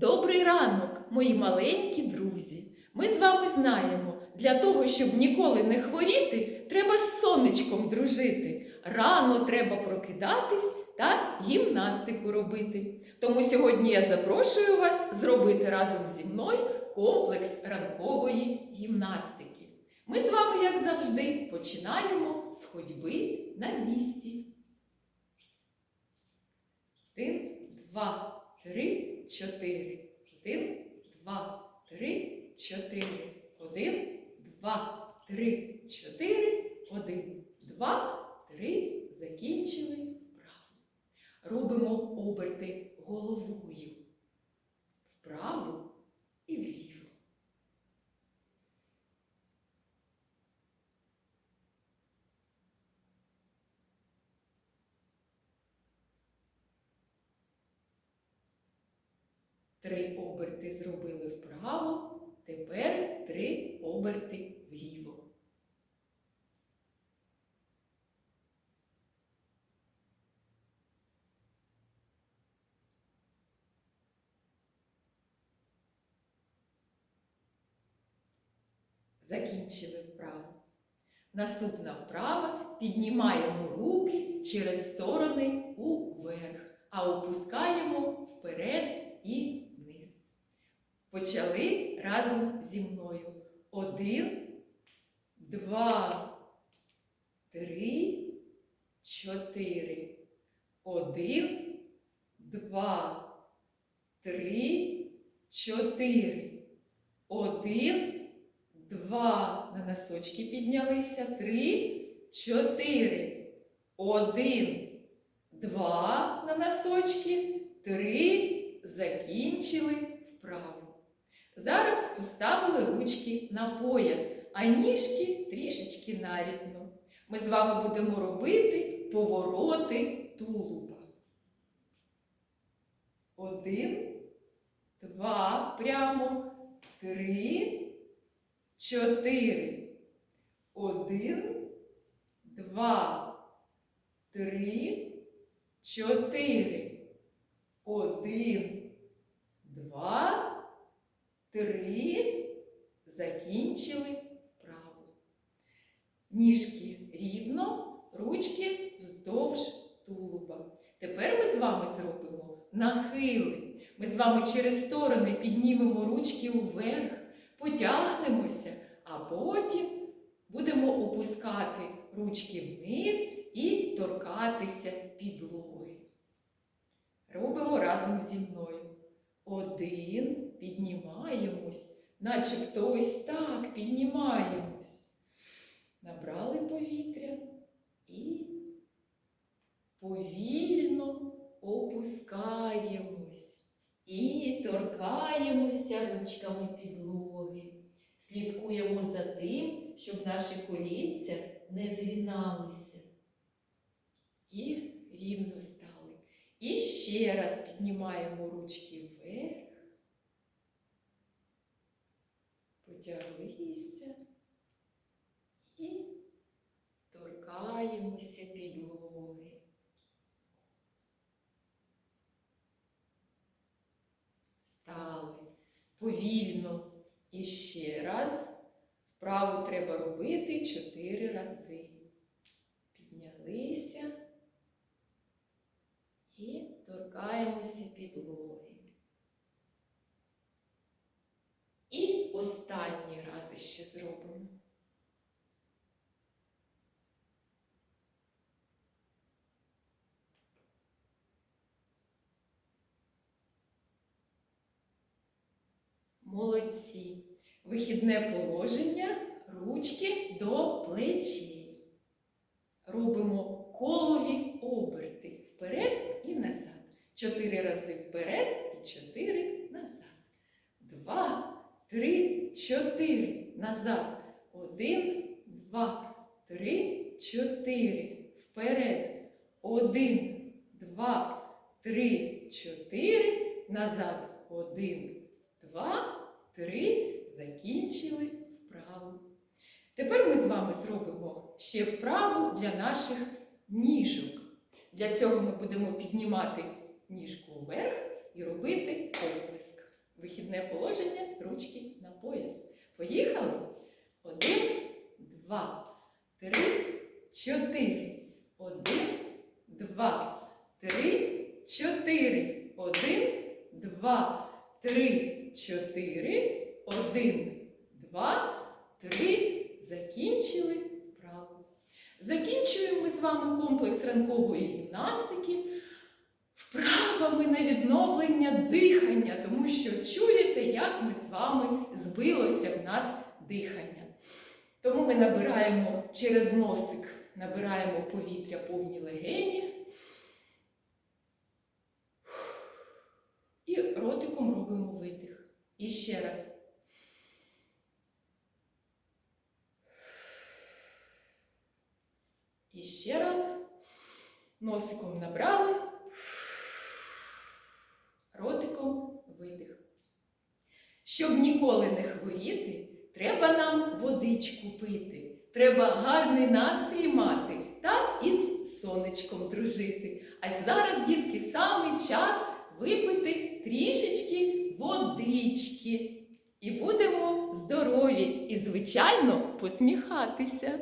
Добрий ранок, мої маленькі друзі. Ми з вами знаємо, для того, щоб ніколи не хворіти, треба з сонечком дружити. Рано треба прокидатись та гімнастику робити. Тому сьогодні я запрошую вас зробити разом зі мною комплекс ранкової гімнастики. Ми з вами, як завжди, починаємо з ходьби на місці. Один, два, три, чотири. Один, два, три, чотири. Один, два, три, чотири. Один, два, три. Закінчили вправо. Робимо оберти головою. Вправо і вліво. Три оберти зробили вправо, тепер три оберти вліво. Закінчили вправо. Наступна вправа піднімаємо руки через сторони уверх, а опускаємо вперед і. Почали разом зі мною. Один, два, три, чотири. Один, два, три, чотири. Один, два. На носочки піднялися. Три, чотири. Один, два на носочки. Три. Закінчили вправо. Зараз поставили ручки на пояс, а ніжки трішечки нарізно. Ми з вами будемо робити повороти тулуба. Один, два, прямо, три, чотири. Один, два, три, чотири. Один, два, три. Закінчили вправо. Ніжки рівно, ручки вздовж тулуба. Тепер ми з вами зробимо нахили. Ми з вами через сторони піднімемо ручки уверх, потягнемося, а потім будемо опускати ручки вниз і торкатися підлоги. Робимо разом зі мною. Один, піднімаємось, начебто ось так піднімаємось. Набрали повітря і повільно опускаємось. І торкаємося ручками підлоги. Слідкуємо за тим, щоб наші коліця не згиналися. І рівно. І ще раз піднімаємо ручки вверх, потяглися і торкаємося підлоги. Стали повільно і ще раз. Вправу треба робити чотири рази. Піднялися торкаємося підлоги. І останній раз ще зробимо. Молодці. Вихідне положення, ручки до плечей. Робимо колові оберти. Чотири рази вперед і чотири назад. Два, три, чотири. Назад. Один, два, три, чотири. Вперед. Один, два, три, чотири. Назад. Один, два, три. Закінчили вправу. Тепер ми з вами зробимо ще вправу для наших ніжок. Для цього ми будемо піднімати ніжку вверх і робити оплеск. вихідне положення ручки на пояс. Поїхали? Один, два, три, чотири. Один, два, три, чотири. Один, два, три, чотири. Один, два, три. Закінчили вправу. Закінчуємо ми з вами комплекс ранкової гімнастики вправами на відновлення дихання, тому що чуєте, як ми з вами збилося в нас дихання. Тому ми набираємо через носик, набираємо повітря повні легені. І ротиком робимо видих. І ще раз. І ще раз. Носиком набрали. Ротиком видих. Щоб ніколи не хворіти, треба нам водичку пити. Треба гарний настрій мати та із сонечком дружити. А зараз, дітки, саме час випити трішечки водички. І будемо здорові і, звичайно, посміхатися.